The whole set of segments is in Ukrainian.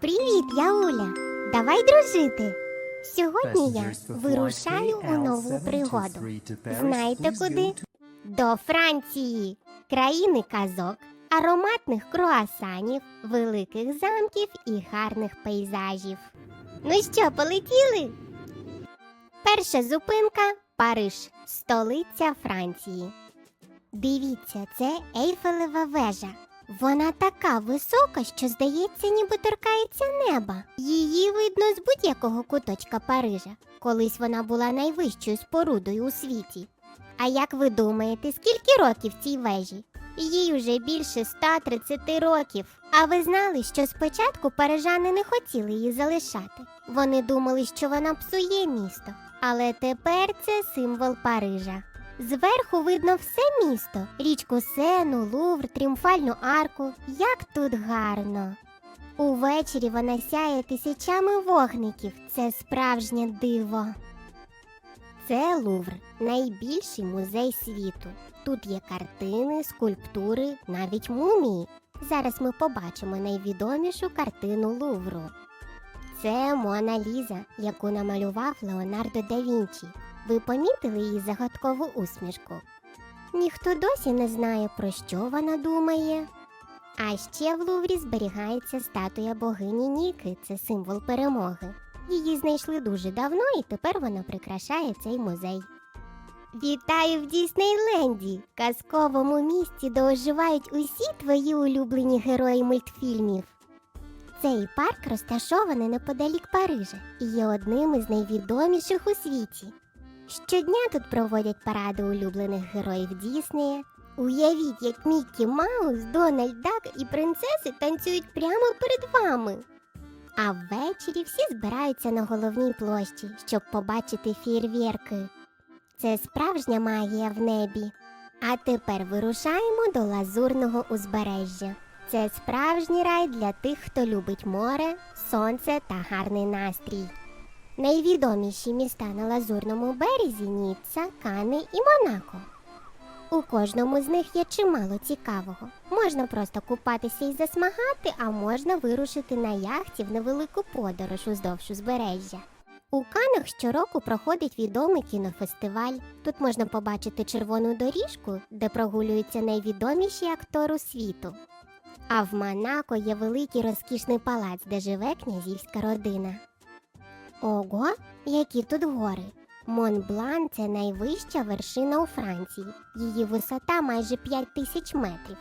Привіт, я Оля. Давай дружити. Сьогодні я вирушаю у нову пригоду. Знаєте куди? До Франції, країни казок, ароматних круасанів, великих замків і гарних пейзажів. Ну що, полетіли? Перша зупинка Париж, столиця Франції. Дивіться, це Ейфелева вежа. Вона така висока, що здається, ніби торкається неба. Її видно з будь-якого куточка Парижа. Колись вона була найвищою спорудою у світі. А як ви думаєте, скільки років цій вежі? Їй уже більше 130 років. А ви знали, що спочатку парижани не хотіли її залишати. Вони думали, що вона псує місто. Але тепер це символ Парижа. Зверху видно все місто: річку Сену, Лувр, Тріумфальну арку. Як тут гарно. Увечері вона сяє тисячами вогників. Це справжнє диво. Це Лувр, найбільший музей світу. Тут є картини, скульптури, навіть мумії. Зараз ми побачимо найвідомішу картину Лувру. Це Мона Ліза, яку намалював Леонардо да Вінчі. Ви помітили її загадкову усмішку? Ніхто досі не знає, про що вона думає. А ще в Луврі зберігається статуя богині Ніки, це символ перемоги. Її знайшли дуже давно і тепер вона прикрашає цей музей. Вітаю в Діснейленді, казковому місті, де оживають усі твої улюблені герої мультфільмів. Цей парк розташований неподалік Парижа і є одним із найвідоміших у світі. Щодня тут проводять паради улюблених героїв Діснея. Уявіть, як Міккі Маус, Дональд Дак і принцеси танцюють прямо перед вами. А ввечері всі збираються на головній площі, щоб побачити фєєрверки. Це справжня магія в небі. А тепер вирушаємо до лазурного узбережжя. Це справжній рай для тих, хто любить море, сонце та гарний настрій. Найвідоміші міста на лазурному березі Ніцца, Кани і Монако. У кожному з них є чимало цікавого. Можна просто купатися і засмагати, а можна вирушити на яхті в невелику подорож уздовж узбережжя. У Канах щороку проходить відомий кінофестиваль. Тут можна побачити червону доріжку, де прогулюються найвідоміші актори світу. А в Монако є великий розкішний палац, де живе князівська родина. Ого, які тут гори! Монблан це найвища вершина у Франції. Її висота майже 5 тисяч метрів.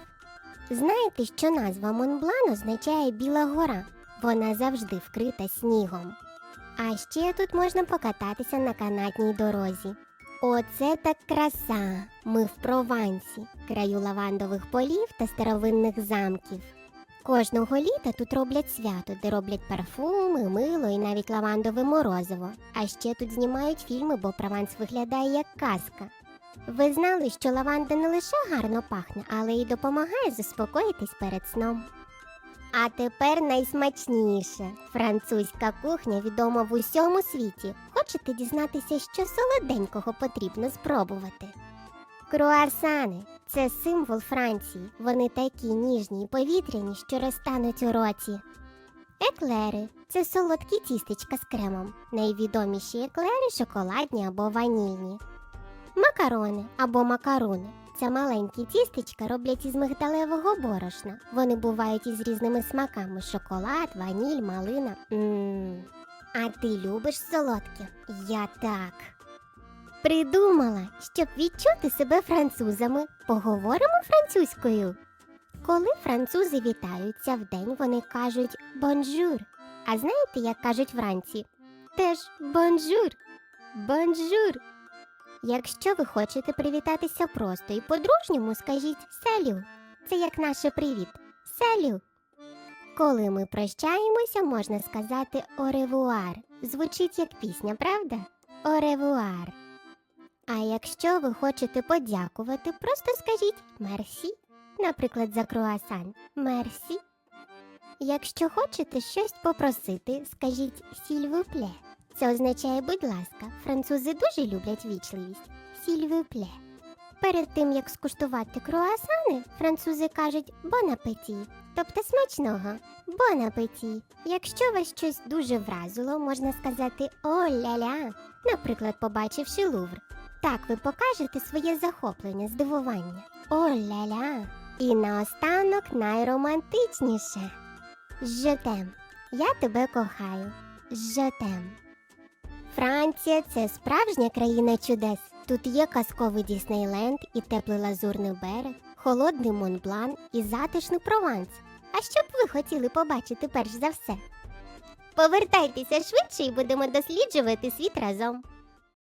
Знаєте, що назва Монблан означає Біла гора? Вона завжди вкрита снігом. А ще тут можна покататися на канатній дорозі. Оце так краса! Ми в Провансі, краю лавандових полів та старовинних замків. Кожного літа тут роблять свято, де роблять парфуми, мило і навіть лавандове морозиво. А ще тут знімають фільми, бо Прованс виглядає як казка. Ви знали, що лаванда не лише гарно пахне, але й допомагає заспокоїтись перед сном. А тепер найсмачніше. Французька кухня відома в усьому світі. Хочете дізнатися, що солоденького потрібно спробувати? Круасани це символ Франції. Вони такі ніжні й повітряні, що розтануть у роті. Еклери це солодкі тістечка з кремом. Найвідоміші еклери шоколадні або ванільні. Макарони або макаруни. Це маленькі тістечка роблять із мигдалевого борошна. Вони бувають із різними смаками: шоколад, ваніль, малина. Мм. А ти любиш солодке? Я так. Придумала, щоб відчути себе французами. Поговоримо французькою. Коли французи вітаються вдень, вони кажуть бонжур. А знаєте, як кажуть вранці? Теж бонжур. Бонжур. Якщо ви хочете привітатися просто і по-дружньому, скажіть салю. Це як наше привіт. Салю. Коли ми прощаємося, можна сказати оревуар. Звучить як пісня, правда? Оревуар. А якщо ви хочете подякувати, просто скажіть мерсі, наприклад, за круасан. Мерсі. Якщо хочете щось попросити, скажіть сільвупле. Це означає будь ласка. Французи дуже люблять вічливість. Сільвупле. Перед тим як скуштувати круасани, французи кажуть «бон апеті», тобто смачного «бон апеті». Якщо вас щось дуже вразило, можна сказати «о ля-ля», наприклад, побачивши Лувр. Так ви покажете своє захоплення, здивування. О ля-ля. І наостанок найромантичніше. Жетем. Я тебе кохаю. Жетем. Франція це справжня країна чудес. Тут є казковий Діснейленд і теплий лазурний берег, холодний Монблан і затишний Прованс. А що б ви хотіли побачити перш за все? Повертайтеся швидше і будемо досліджувати світ разом.